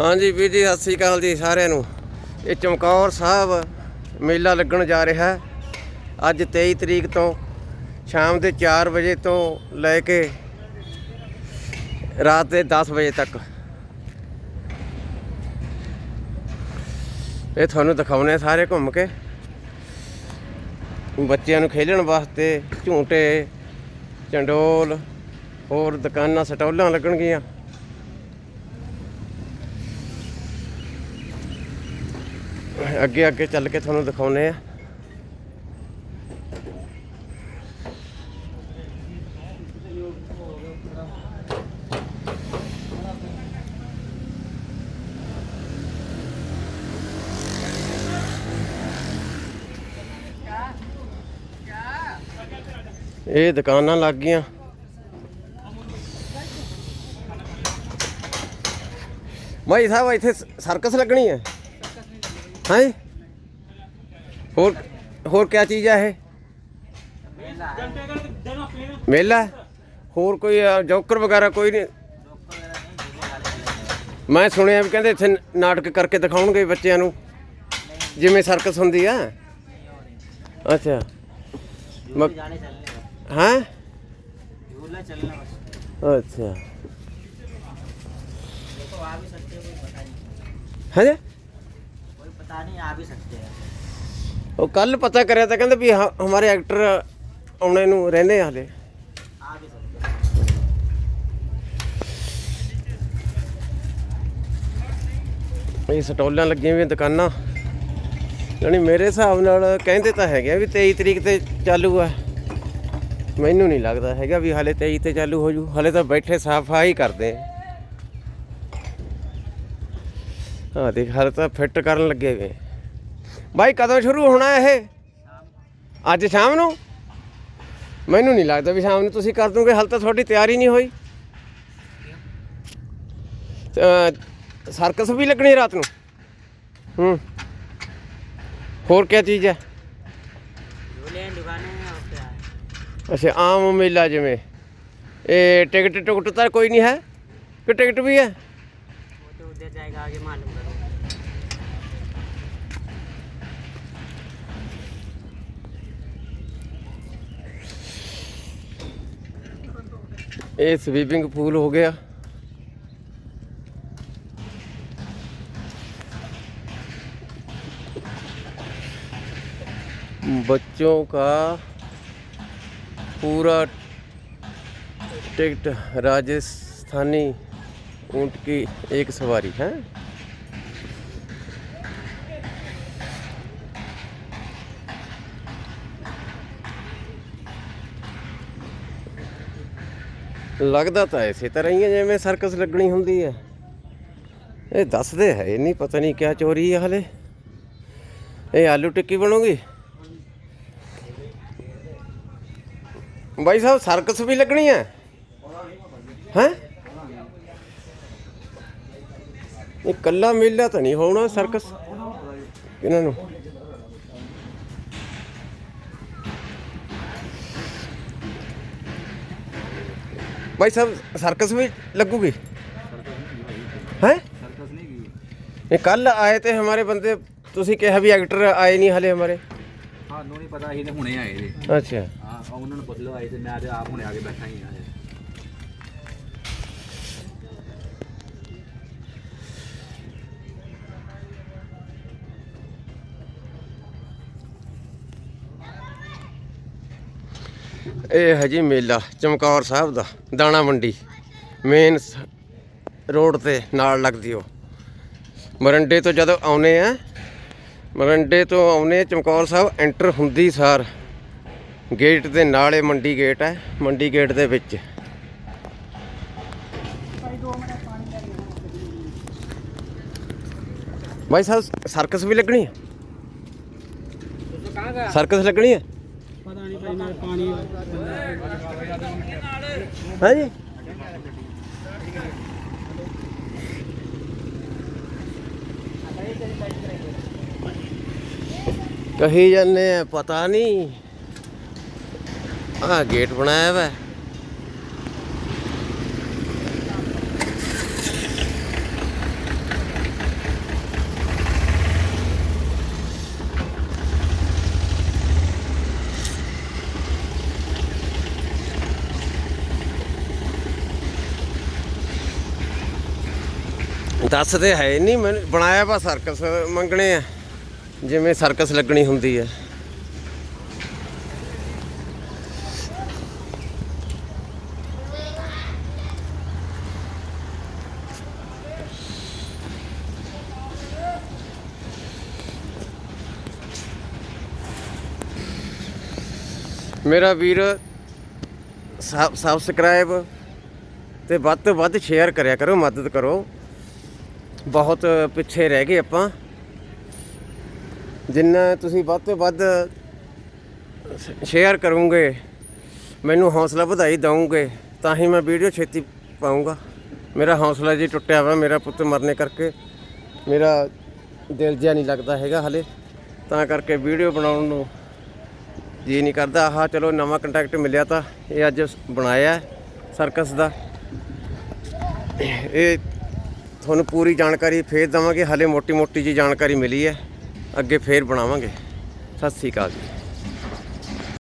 ਹਾਂਜੀ ਵੀਰ ਜੀ, ਸਤਿ ਸ੍ਰੀ ਅਕਾਲ ਜੀ ਸਾਰਿਆਂ ਨੂੰ। ਇਹ ਚਮਕੌਰ ਸਾਹਿਬ ਮੇਲਾ ਲੱਗਣ ਜਾ ਰਿਹਾ ਹੈ। ਅੱਜ 23 ਤਰੀਕ ਤੋਂ ਸ਼ਾਮ ਦੇ 4 ਵਜੇ ਤੋਂ ਲੈ ਕੇ ਰਾਤ ਦੇ 10 ਵਜੇ ਤੱਕ। ਇਹ ਤੁਹਾਨੂੰ ਦਿਖਾਉਣੇ ਸਾਰੇ ਘੁੰਮ ਕੇ। ਬੱਚਿਆਂ ਨੂੰ ਖੇਡਣ ਵਾਸਤੇ ਝੂਟੇ, ਚੰਡੋਲ, ਹੋਰ ਦੁਕਾਨਾਂ, ਸਟਾਲਾਂ ਲੱਗਣਗੀਆਂ। ਅੱਗੇ ਅੱਗੇ ਚੱਲ ਕੇ ਤੁਹਾਨੂੰ ਦਿਖਾਉਨੇ ਆ। ਇਹ ਦੁਕਾਨਾਂ ਲੱਗ ਗਈਆਂ ਭਾਈ ਸਾਹਿਬ, ਇੱਥੇ ਸਰਕਸ ਲੱਗਣੀ ਹੈ। ਹਾਂ ਹੋਰ ਹੋਰ ਕੀ ਚੀਜ਼ ਹੈ ਇਹ ਮੇਲਾ ਹੈ? ਹੋਰ ਕੋਈ ਅ, ਜੋਕਰ ਵਗੈਰਾ ਕੋਈ ਨਹੀਂ ਮੈਂ ਸੁਣਿਆ ਵੀ ਕਹਿੰਦੇ ਇੱਥੇ ਨ- ਨਾਟਕ ਕਰਕੇ ਦਿਖਾਉਣਗੇ ਬੱਚਿਆਂ ਨੂੰ ਜਿਵੇਂ ਸਰਕਸ ਹੁੰਦੀ ਆ ਅੱਛਾ ਮ- जाने चलने बस ਹੈਂ झूला चलना बस ਅੱਛਾ देखो आ भी सकते हो कोई पता नहीं ਹੈ कोई पता नहीं आ भी सकते हैं ਉਹ ਕੱਲ ਪਤਾ ਕਰਿਆ ਤਾਂ ਕਹਿੰਦੇ ਵੀ ਹ- ਹਮਾਰੇ ਐਕਟਰ ਆਉਣੇ ਨੂੰ ਰਹਿੰਦੇ ਆ ਹਲੇ आ भी सकते हैं ਇਹ ਸਟਾਲਾਂ ਲੱਗੀਆਂ ਹੋਈਆਂ ਦੁਕਾਨਾਂ ਯਾਨੀ ਮੇਰੇ ਹਿਸਾਬ ਨਾਲ ਕਹਿੰਦੇ ਤਾਂ ਹੈਗੇ ਆ ਵੀ 23 ਤਰੀਕ ਤੇ ਚਾਲੂ ਆ ਮੈਨੂੰ ਨਹੀਂ ਲੱਗਦਾ ਹੈਗਾ ਵੀ ਹਲੇ 23 ਤੇ ਚਾਲੂ ਹੋ ਜੂ ਹਲੇ ਤਾਂ ਬੈਠੇ ਸਫਾਈ ਕਰਦੇ ਆ ਆ ਦੇਖ ਹਰ ਤਾਂ ਫਿੱਟ ਕਰਨ ਲੱਗੇ ਵੇ। ਬਾਈ, ਕਦੋਂ ਸ਼ੁਰੂ ਹੋਣਾ ਇਹ? ਅੱਜ ਸ਼ਾਮ ਨੂੰ? ਮੈਨੂੰ ਨਹੀਂ ਲੱਗਦਾ ਵੀ ਸ਼ਾਮ ਨੂੰ ਤੁਸੀਂ ਕਰ ਦੋਗੇ, ਹਾਲ ਤਾਂ ਤੁਹਾਡੀ ਤਿਆਰੀ ਨਹੀਂ ਹੋਈ। ਸਰਕਸ ਵੀ ਲੱਗਣੀ ਰਾਤ ਨੂੰ? ਹੂੰ। ਹੋਰ ਕੀ ਚੀਜ਼ ਹੈ? ਅੱਛਾ, ਆਮ ਮੇਲਾ ਜਿਵੇਂ। ਇਹ ਟਿਕਟ ਟੁਕਟ ਤਾਂ ਕੋਈ ਨਹੀਂ ਹੈ? ਕਿ ਟਿਕਟ ਵੀ ਹੈ? ਉਹ ਤੇ ਉੱਧਰ ਜਾਏਗਾ ਅਗੇ ਮਾਲੂਮ ਇਹ स्विमिंग पूल हो गया। बच्चों का पूरा टिकट राजस्थानी ऊँट की एक सवारी, है? ਲੱਗਦਾ ਤਾਂ ਇਸੇ ਤਰ੍ਹਾਂ ਹੀ ਹੈ ਜਿਵੇਂ ਸਰਕਸ ਲੱਗਣੀ ਹੁੰਦੀ ਹੈ। ਇਹ ਦੱਸਦੇ ਹੈ, ਇਹ ਨਹੀਂ ਪਤਾ ਨਹੀਂ ਕਿਆ ਚੋਰੀ ਹੈ ਹਲੇ। ਇਹ ਆਲੂ ਟਿੱਕੀ ਬਣੂਗੀ? ਭਾਈ ਸਾਹਿਬ, ਸਰਕਸ ਵੀ ਲੱਗਣੀ ਹੈ? ਹੈ? ਇਹ ਕੱਲਾ ਮੇਲਾ ਤਾਂ ਨਹੀਂ ਹੋਣਾ ਸਰਕਸ? ਇਹਨਾਂ ਨੂੰ ਭਾਈ ਸਾਹਿਬ ਸਰਕਸ ਵੀ ਲੱਗੂਗੀ? ਹੈ? ਇਹ ਕੱਲ ਆਏ ਤੇ ਹਮਾਰੇ ਬੰਦੇ ਤੁਸੀਂ ਕਿਹਾ ਵੀ ਐਕਟਰ ਆਏ ਨਹੀਂ ਹਲੇ ਹਮਾਰੇ। ਸਾਨੂੰ ਨਹੀਂ ਪਤਾ ਅਸੀਂ ਤੇ ਹੁਣੇ ਆਏ ਜੀ। ਅੱਛਾ। ਹਾਂ ਉਹਨਾਂ ਨੂੰ ਪੁੱਛ ਲਓ ਆਏ ਤੇ ਮੈਂ ਤੇ ਆਪ ਹੁਣੇ ਆ ਕੇ ਬੈਠਾ ਹੀ ਆ ਇਹ ਹੈ ਜੀ ਮੇਲਾ ਚਮਕੌਰ ਸਾਹਿਬ ਦਾ ਦਾਣਾ ਮੰਡੀ। ਮੇਨ ਰੋਡ ਤੇ ਨਾਲ ਲੱਗਦੀ ਉਹ। ਮਰੰਡੇ ਤੋਂ ਜਦੋਂ ਆਉਨੇ ਆ ਮਰੰਡੇ ਤੋਂ ਆਉਨੇ ਚਮਕੌਰ ਸਾਹਿਬ ਐਂਟਰ ਹੁੰਦੀ ਸਾਰ। ਗੇਟ ਦੇ ਨਾਲ ਇਹ ਮੰਡੀ ਗੇਟ ਹੈ ਮੰਡੀ ਗੇਟ ਦੇ ਵਿੱਚ। ਭਾਈ ਸਾਹਿਬ ਸਰਕਸ ਵੀ ਲੱਗਣੀ ਹੈ ਸਰਕਸ ਲੱਗਣੀ ਹੈ ਹੈ ਜੀ ਕਹੀ ਜਾਂਦੇ ਆ ਪਤਾ ਨਹੀਂ। ਆ ਗੇਟ ਬਣਾਇਆ ਵਾ। ਦੱਸਦੇ ਹੈ ਨਹੀਂ ਮੈਨੂੰ ਬਣਾਇਆ ਵਾ ਸਰਕਸ ਮੰਗਣੇ ਆ। ਜਿਵੇਂ ਸਰਕਸ ਲੱਗਣੀ ਹੁੰਦੀ ਹੈ ਮੇਰਾ ਵੀਰ ਸਬਸਕ੍ਰਾਈਬ ਤੇ ਵੱਧ ਤੋਂ ਵੱਧ ਸ਼ੇਅਰ ਕਰਿਆ ਕਰੋ, ਮਦਦ ਕਰੋ। ਬਹੁਤ ਪਿੱਛੇ ਰਹਿ ਗਏ ਆਪਾਂ। ਜਿੰਨਾ ਤੁਸੀਂ ਵੱਧ ਤੋਂ ਵੱਧ ਸ਼ੇਅਰ ਕਰੋਗੇ, ਮੈਨੂੰ ਹੌਸਲਾ ਵਧਾਈ ਦਵੋਗੇ, ਤਾਂ ਹੀ ਮੈਂ ਵੀਡੀਓ ਛੇਤੀ ਪਾਉਂਗਾ ਮੇਰਾ ਹੌਸਲਾ ਜੀ ਟੁੱਟਿਆ ਵਾ, ਮੇਰਾ ਪੁੱਤ ਮਰਨੇ ਕਰਕੇ ਮੇਰਾ ਦਿਲ ਜਿਹਾ ਨਹੀਂ ਲੱਗਦਾ ਹੈਗਾ ਹਲੇ। ਤਾਂ ਕਰਕੇ ਵੀਡੀਓ ਬਣਾਉਣ ਨੂੰ ਜੀ ਨਹੀਂ ਕਰਦਾ। ਆਹ ਚਲੋ ਨਵਾਂ ਕੰਟੈਕਟ ਮਿਲਿਆ ਤਾਂ ਇਹ ਅੱਜ ਬਣਾਇਆ ਸਰਕਸ ਦਾ। ਇਹ ਤੁਹਾਨੂੰ ਪੂਰੀ ਜਾਣਕਾਰੀ ਫੇਰ ਦਵਾਂਗੇ, ਹਲੇ ਮੋਟੀ ਮੋਟੀ ਜੀ ਜਾਣਕਾਰੀ ਮਿਲੀ ਹੈ। ਅੱਗੇ ਫੇਰ ਬਣਾਵਾਂਗੇ। ਸਤਿ ਸ੍ਰੀ ਅਕਾਲ ਜੀ।